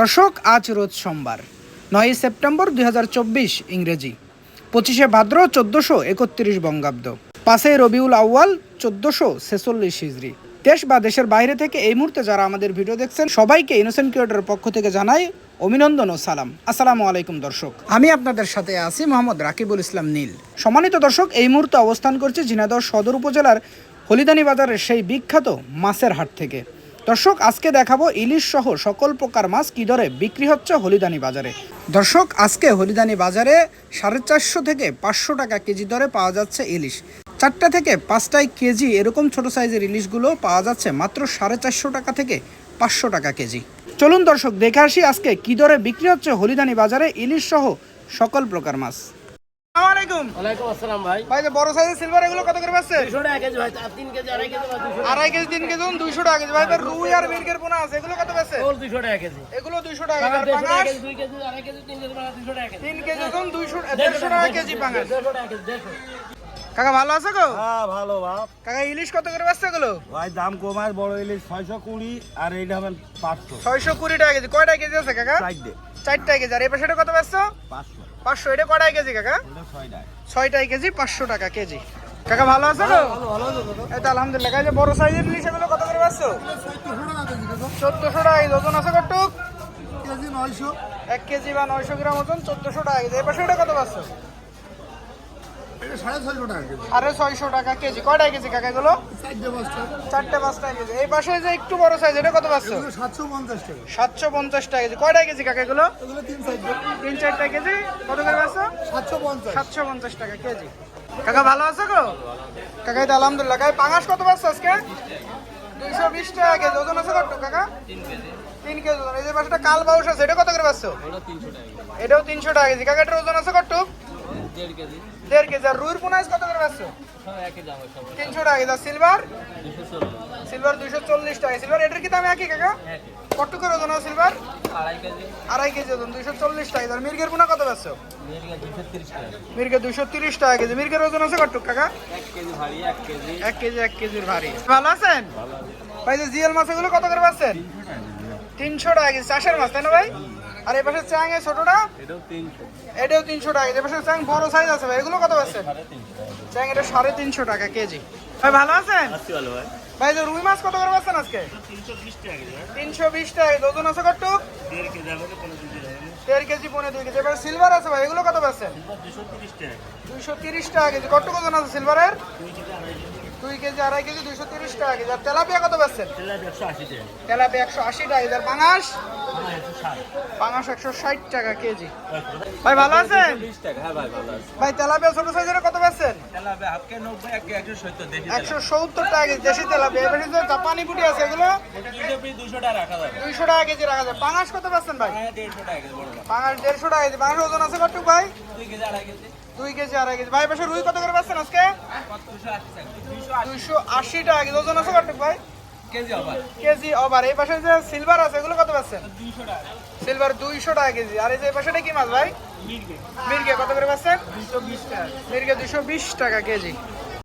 দর্শক, আজ রোজ সোমবার নয় সেপ্টেম্বর দু হাজার চব্বিশ ইংরেজি। পঁচিশে ভাদ্র চোদ্দোশো একত্রিশ বঙ্গাব্দ। পাঁচই রবিউল আউয়াল চোদ্দোশো ছেচল্লিশ হিজড়ি। দেশ বা দেশের বাইরে থেকে এই মুহূর্তে যারা আমাদের ভিডিও দেখছেন, সবাইকে ইনোসেন্ট ক্রিয়েটরের পক্ষ থেকে জানাই অভিনন্দন ও সালাম। আসসালামু আলাইকুম দর্শক। আমি আপনাদের সাথে আছি মোহাম্মদ রাকিবুল ইসলাম নীল। সম্মানিত দর্শক, এই মুহূর্তে অবস্থান করছে ঝিনাইদহ সদর উপজেলার হলিদানি বাজারের সেই বিখ্যাত মাছের হাট থেকে। দর্শক, আজকে দেখাবো ইলিশ সহ সকল প্রকার মাছ কি দরে বিক্রি হচ্ছে হলিদানি বাজারে। দর্শক, আজকে হলিদানি বাজারে সাড়ে চারশো থেকে পাঁচশো টাকা কেজি দরে পাওয়া যাচ্ছে ইলিশ। চারটা থেকে পাঁচটায় কেজি এরকম ছোট সাইজের ইলিশগুলো পাওয়া যাচ্ছে মাত্র সাড়ে চারশো টাকা থেকে পাঁচশো টাকা কেজি। চলুন দর্শক, দেখে আসি আজকে কি দরে বিক্রি হচ্ছে হলিদানি বাজারে ইলিশ সহ সকল প্রকার মাছ। আড়াই কেজি বা দুশো আড়াই কেজি তিন কেজি দুইশো টাকা কেজি। ভাই রুই আর মির্গের পোনা আছে এগুলো কত টাকা কেজি। এগুলো দুইশো টাকা আর কেজি। তিন কম দুইশো দেড়শো টাকা পাঙাশ। কাকা ভালো আছে গো? হ্যাঁ ভালো বাপ কাকা ইলিশ কত করে পাচ্ছে এগুলো? ভাই দাম কমায় বড় ইলিশ ছয়শো কুড়ি আর এইটা হবেন পাঁচশো। ছয়শো কুড়ি টাকা কেজি। কয়টা কেজি আছে কাকা? চারটে। চারটা কেজি। আর এই পাশে কত পাচ্ছ পাঁচশো। পাঁচশো এটা কয়টায় কেজি কাকা? ওটা ছয়টায় কেজি পাঁচশো টাকা কেজি। কাকা ভালো আছে গো এই তো আলহামদুলিল্লাহ। কাজে বড় সাইজের ইলিশ এগুলো কত করে পাচ্ছ? চোদ্দশো টাকা ওজন আছে কটুক কেজি নয়শো। এক কেজি বা নয়শো গ্রাম ওজন চোদ্দশো টাকা এই পাশে এটা কত পাচ্ছ? এটা সাড়ে ছয়শো টাকা কেজি। আরে ছয়শো টাকা কেজি। কাকা এগুলো? চারটে পাঁচটা। কেজি। এই পাশে যে একটু বড় সাইজ এটা কত পাচ্ছ? সাতশো পঞ্চাশ টাকা। সাতশো পঞ্চাশ টাকা কেজি। কয়টা কেজি কাকা এগুলো? এগুলো তিন চারটা। কেজি। কত করে পাচ্ছ? সাতশো পঞ্চাশ। সাতশো পঞ্চাশ টাকা কেজি। কাকা ভালো আছে গো? কাকা তো আলহামদুলিল্লাহ। কাকা পাঙাশ কত পাচ্ছ আজকে? দুইশো বিশ টাকা কেজি। ওজন আছে কত কাকা? তিন কেজি ওজন। এই যে পাশে কাল বাউস আছে এটা কত করে পাচ্ছ? এটাও তিনশো টাকা কেজি। কাকা এটার ওজন আছে কত? দেড় কেজি। দেড় কেজি। আর রুইর পোনাইজ কত করে পাচ্ছ সব। তিনশো টাকা। কেজি সিলভার সিলভার দুইশো চল্লিশ টাকা। সিলভার এটার কি দাম একই কাকা? কত করে ওজন সিলভার আড়াই কেজি। ওজন দুইশো চল্লিশ টাকা। আর মির্গের পোনা কত পাচ্ছ মির্গা দুইশো তিরিশ টাকা। কেজি। মির্গের ওজন আছে কত কাকা? এক কেজি এক কেজি। কেজি কেজির ভারী। ভালো আছেন? ভাই যে জিএল মাছ এগুলো কত করে পাচ্ছেন তিনশো টাকা কেজি। চাষের মাছ তাই না ভাই? আর এই পাশে চ্যাং এই ছোটটা? এটাও তিনশো। এটাও তিনশো টাকা। কেজি এই পাশে চ্যাং বড় সাইজ আছে ভাই এগুলো কত পাচ্ছেন চ্যাং এটা সাড়ে তিনশো টাকা কেজি। ভাই ভালো আছেন? ভালো ভাই। ভাই যে রুই মাছ কত করে পাচ্ছেন আজকে? তিনশো বিশ টাকা কেজি ভাই। তিনশো বিশ টাকা ওজন আছে কত? দেড় কেজি পনেরো হবে। কেজি দুই কেজি। এবার সিলভার আছে ভাই এগুলো কত পাচ্ছেন? দুশো তিরিশ টাকা। দুইশো তিরিশ টাকা কেজি। কত ওজন আছে সিলভারের কেজি। দুই কেজি আড়াই কেজি দুইশো তিরিশ টাকা কেজি। আর তেলাপিয়া কত টাকা। তেলাপিয়া একশো আশি টাকা। কেজি আর পাঙাশ পাঙাশ একশো ষাট টাকা কেজি। ভাই ভালো আছেন? হ্যাঁ ভাই ভালো আছে। ভাই তেলাপিয়া ছোট সাইজের কত এক একশো সত্তর টাকা কেজি দেশি তেলাপিয়া। এবারে যে জাপানি পুটি আছে এগুলো? দুইশো টাকা কেজি রাখা যায় পাঙাশ কত পাচ্ছেন ভাই? হ্যাঁ দেড়শো টাকা কেজি পাঙাশ দেড়শো টাকা কেজি। পাঙাশ ওজন আছে কত ভাই? দুই কেজি আড়াই কেজি। দুই কেজি আড়াই কেজি। ভাই পাশে রুই কত করে পাচ্ছেন আজকে? দুইশো আশি টাকা কেজি। ওজন আছে কাটুক ভাই? কেজি কেজি ওভার এই পাশে যে সিলভার আছে এগুলো কত পাচ্ছেন সিলভার দুইশো টাকা কেজি। আর এই যে এই পাশেটা কি মাছ ভাই? মির্গে। কত করে পাচ্ছেন মির্গে দুইশো বিশ টাকা কেজি।